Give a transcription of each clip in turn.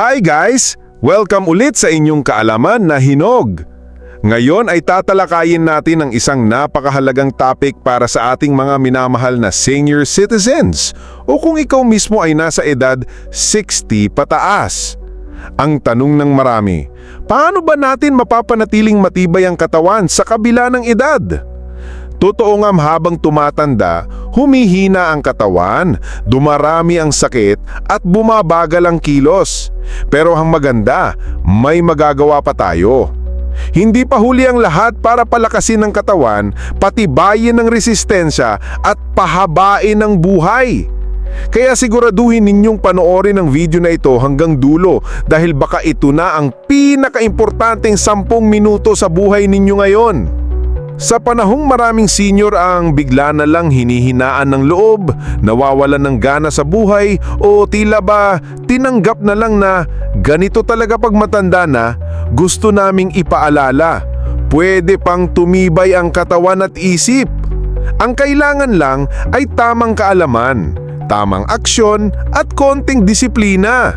Hi guys! Welcome ulit sa inyong kaalaman na hinog. Ngayon ay tatalakayin natin ang isang napakahalagang topic para sa ating mga minamahal na senior citizens o kung ikaw mismo ay nasa edad 60 pataas. Ang tanong ng marami, paano ba natin mapapanatiling matibay ang katawan sa kabila ng edad? Totoo nga habang tumatanda, humihina ang katawan, dumarami ang sakit at bumabagal ang kilos. Pero ang maganda, may magagawa pa tayo. Hindi pa huli ang lahat para palakasin ang katawan, patibayin ang resistensya at pahabain ang buhay. Kaya siguraduhin ninyong panoorin ang video na ito hanggang dulo dahil baka ito na ang pinakaimportanteng 10 minuto sa buhay ninyo ngayon. Sa panahong maraming senior ang bigla na lang hinihinaan ng loob, nawawalan ng gana sa buhay o tila ba tinanggap na lang na ganito talaga pag matanda na, gusto naming ipaalala. Pwede pang tumibay ang katawan at isip. Ang kailangan lang ay tamang kaalaman, tamang aksyon at konting disiplina.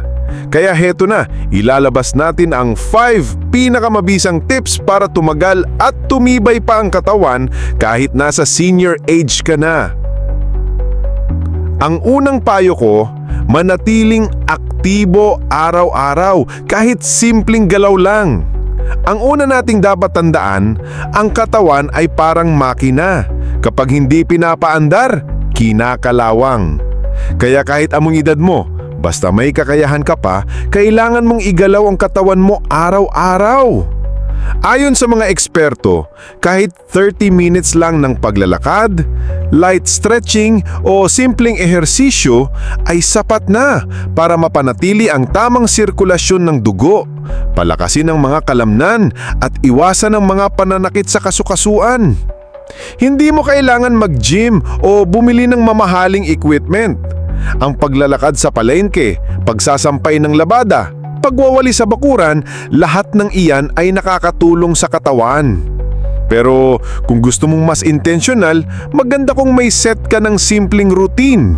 Kaya heto na, ilalabas natin ang 5 pinakamabisang tips para tumagal at tumibay pa ang katawan kahit nasa senior age ka na. Ang unang payo ko, manatiling aktibo araw-araw kahit simpleng galaw lang. Ang una nating dapat tandaan, ang katawan ay parang makina. Kapag hindi pinapaandar, kinakalawang. Kaya kahit among edad mo, basta may kakayahan ka pa, kailangan mong igalaw ang katawan mo araw-araw. Ayon sa mga eksperto, kahit 30 minutes lang ng paglalakad, light stretching o simpleng ehersisyo ay sapat na para mapanatili ang tamang sirkulasyon ng dugo, palakasin ang mga kalamnan at iwasan ang mga pananakit sa kasukasuan. Hindi mo kailangan mag-gym o bumili ng mamahaling equipment. Ang paglalakad sa palengke, pagsasampay ng labada, pagwawali sa bakuran, lahat ng iyan ay nakakatulong sa katawan. Pero kung gusto mong mas intentional, maganda kung may set ka ng simpleng routine.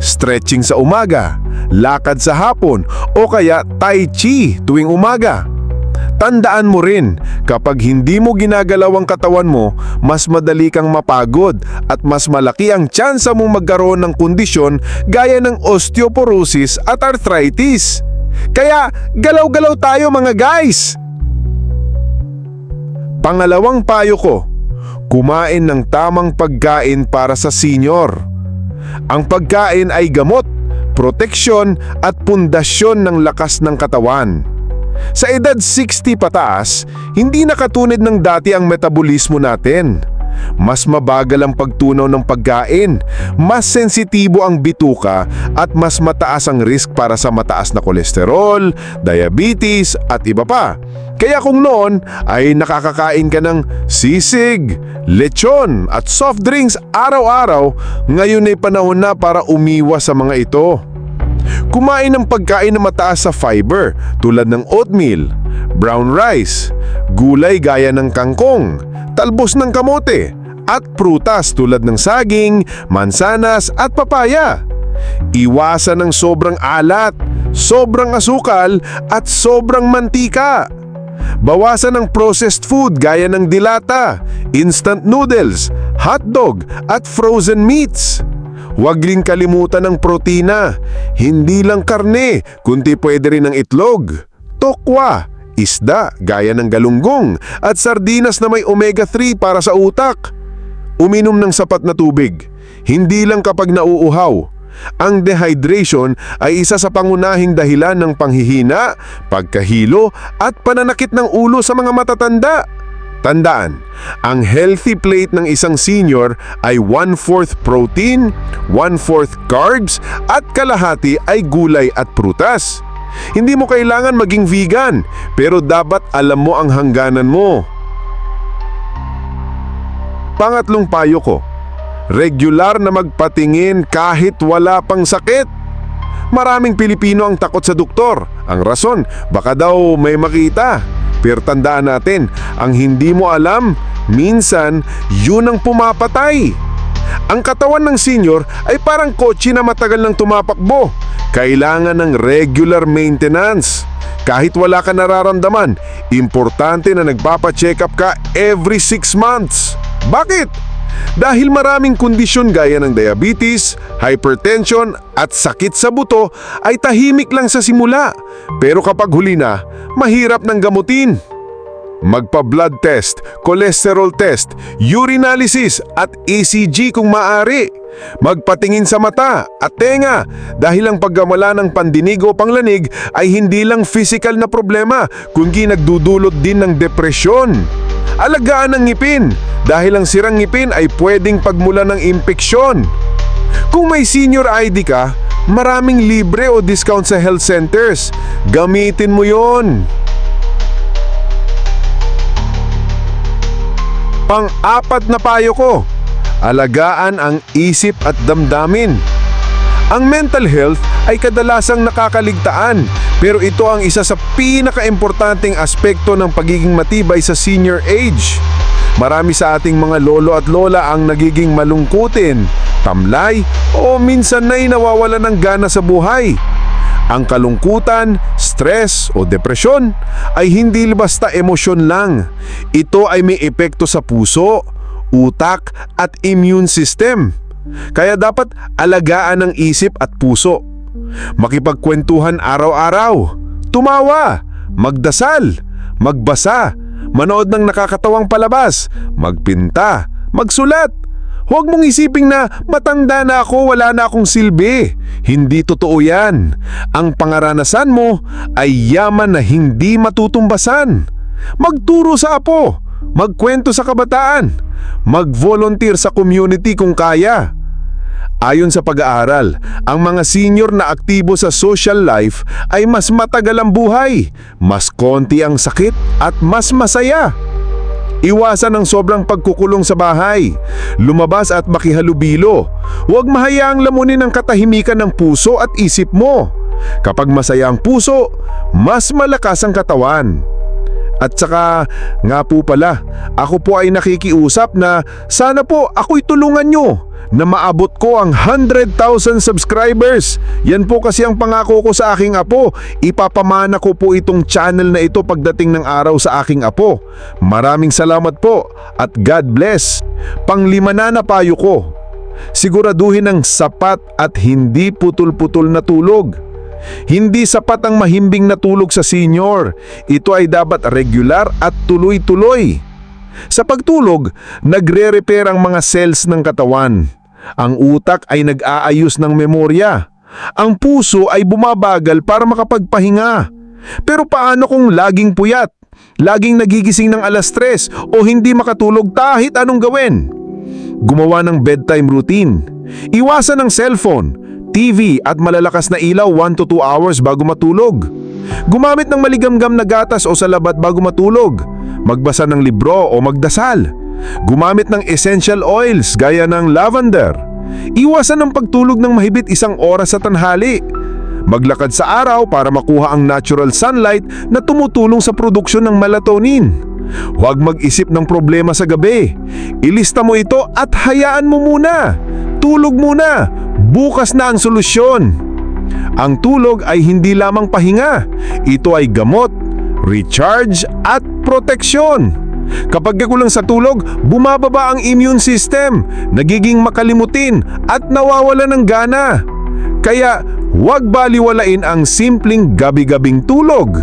Stretching sa umaga, lakad sa hapon, o kaya tai chi tuwing umaga. Tandaan mo rin, kapag hindi mo ginagalaw ang katawan mo, mas madali kang mapagod at mas malaki ang tsansa mong magkaroon ng kondisyon gaya ng osteoporosis at arthritis. Kaya galaw-galaw tayo mga guys! Pangalawang payo ko, kumain ng tamang pagkain para sa senior. Ang pagkain ay gamot, proteksyon at pundasyon ng lakas ng katawan. Sa edad 60 pataas, hindi na katulad ng dati ang metabolismo natin. Mas mabagal ang pagtunaw ng pagkain, mas sensitibo ang bituka at mas mataas ang risk para sa mataas na kolesterol, diabetes at iba pa. Kaya kung noon ay nakakakain ka ng sisig, lechon at soft drinks araw-araw, ngayon ay panahon na para umiwas sa mga ito. Kumain ng pagkain na mataas sa fiber tulad ng oatmeal, brown rice, gulay gaya ng kangkong, talbos ng kamote, at prutas tulad ng saging, mansanas at papaya. Iwasan ng sobrang alat, sobrang asukal at sobrang mantika. Bawasan ng processed food gaya ng dilata, instant noodles, hotdog at frozen meats. Huwag din kalimutan ng protina. Hindi lang karne, kundi pwede rin ng itlog, tokwa, isda gaya ng galunggong at sardinas na may omega-3 para sa utak. Uminom ng sapat na tubig, hindi lang kapag nauuhaw. Ang dehydration ay isa sa pangunahing dahilan ng panghihina, pagkahilo at pananakit ng ulo sa mga matatanda. Tandaan, ang healthy plate ng isang senior ay 1/4 protein, 1/4 carbs at kalahati ay gulay at prutas. Hindi mo kailangan maging vegan, pero dapat alam mo ang hangganan mo. Pangatlong payo ko, regular na magpatingin kahit wala pang sakit. Maraming Pilipino ang takot sa doktor. Ang rason, baka daw may makita. Pero tandaan natin, ang hindi mo alam, minsan yun ang pumapatay. Ang katawan ng senior ay parang kotse na matagal nang tumapakbo. kailangan ng regular maintenance. Kahit wala ka nararamdaman, importante na nagpapa-check up ka every 6 months. Bakit? Dahil maraming kondisyon gaya ng diabetes, hypertension at sakit sa buto ay tahimik lang sa simula. Pero kapag huli na, mahirap nang gamutin. Magpa-blood test, cholesterol test, urinalysis at ECG kung maaari. Magpatingin sa mata at tenga dahil ang paggamala ng pandinig o panglanig ay hindi lang physical na problema kundi nagdudulot din ng depresyon. Alagaan ang ngipin dahil ang sirang ngipin ay pwedeng pagmula ng impeksyon. Kung may senior ID ka, maraming libre o discount sa health centers. Gamitin mo yon. Pang-apat na payo ko, alagaan ang isip at damdamin. Ang mental health ay kadalasang nakakaligtaan pero ito ang isa sa pinaka-importanting aspekto ng pagiging matibay sa senior age. Marami sa ating mga lolo at lola ang nagiging malungkutin, tamlay o minsan na'y nawawala ng gana sa buhay. Ang kalungkutan, stress o depresyon ay hindi basta emosyon lang. Ito ay may epekto sa puso, utak at immune system. Kaya dapat alagaan ang isip at puso. Makipagkwentuhan araw-araw, tumawa, magdasal, magbasa, manood ng nakakatawang palabas, magpinta, magsulat. Huwag mong isiping na matanda na ako, wala na akong silbi. Hindi totoo yan. Ang pangaranasan mo ay yaman na hindi matutumbasan. Magturo sa apo, magkwento sa kabataan, mag-volunteer sa community kung kaya. Ayon sa pag-aaral, ang mga senior na aktibo sa social life ay mas matagal ang buhay, mas konti ang sakit at mas masaya. Iwasan ang sobrang pagkukulong sa bahay. Lumabas at makihalubilo. Huwag mahayaang lamunin ang katahimikan ng puso at isip mo. Kapag masaya ang puso, mas malakas ang katawan. At saka, nga po pala, ako po ay nakikiusap na sana po ako'y tulungan nyo na maabot ko ang 100,000 subscribers. Yan po kasi ang pangako ko sa aking apo. Ipapamana ko po itong channel na ito pagdating ng araw sa aking apo. Maraming salamat po at God bless. Panglima na napayo ko. Siguraduhin ang sapat at hindi putol-putol na tulog. Hindi sapat ang mahimbing na tulog sa senior. Ito ay dapat regular at tuloy-tuloy. Sa pagtulog, nagre-repair ang mga cells ng katawan. Ang utak ay nag-aayos ng memorya. Ang puso ay bumabagal para makapagpahinga. Pero paano kung laging puyat, laging nagigising ng alas tres o hindi makatulog kahit anong gawin? Gumawa ng bedtime routine. Iwasan ang cellphone, TV at malalakas na ilaw 1 to 2 hours bago matulog. Gumamit ng maligamgam na gatas o salabat bago matulog. Magbasa ng libro o magdasal. Gumamit ng essential oils gaya ng lavender. Iwasan ang pagtulog ng mahigit isang oras sa tanghali. Maglakad sa araw para makuha ang natural sunlight na tumutulong sa produksyon ng melatonin. Huwag mag-isip ng problema sa gabi. Ilista mo ito at hayaan mo muna. Tulog muna. Bukas na ang solusyon. Ang tulog ay hindi lamang pahinga. Ito ay gamot, recharge at proteksyon. Kapag kulang sa tulog, bumababa ang immune system, nagiging makalimutin at nawawala ng gana. Kaya huwag baliwalain ang simpleng gabi-gabing tulog.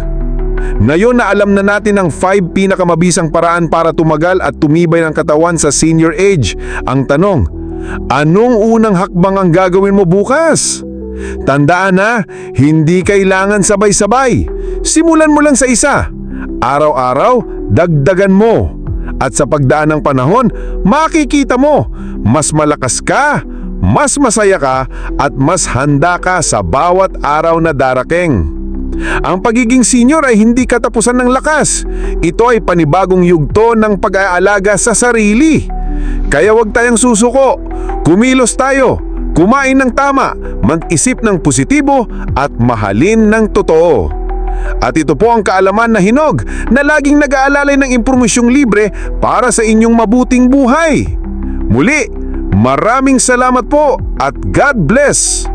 Ngayon na alam na natin ang 5 pinakamabisang paraan para tumagal at tumibay ng katawan sa senior age, ang tanong, anong unang hakbang ang gagawin mo bukas? Tandaan na, hindi kailangan sabay-sabay. Simulan mo lang sa isa. Araw-araw, dagdagan mo. At sa pagdaan ng panahon, makikita mo, mas malakas ka, mas masaya ka, at mas handa ka sa bawat araw na darating. Ang pagiging senior ay hindi katapusan ng lakas. Ito ay panibagong yugto ng pag-aalaga sa sarili. Kaya wag tayong susuko. Kumilos tayo. Kumain ng tama, mag-isip ng positibo at mahalin ng totoo. At ito po ang kaalaman na hinog na laging nag-aalalay ng impormasyong libre para sa inyong mabuting buhay. Muli, maraming salamat po at God bless!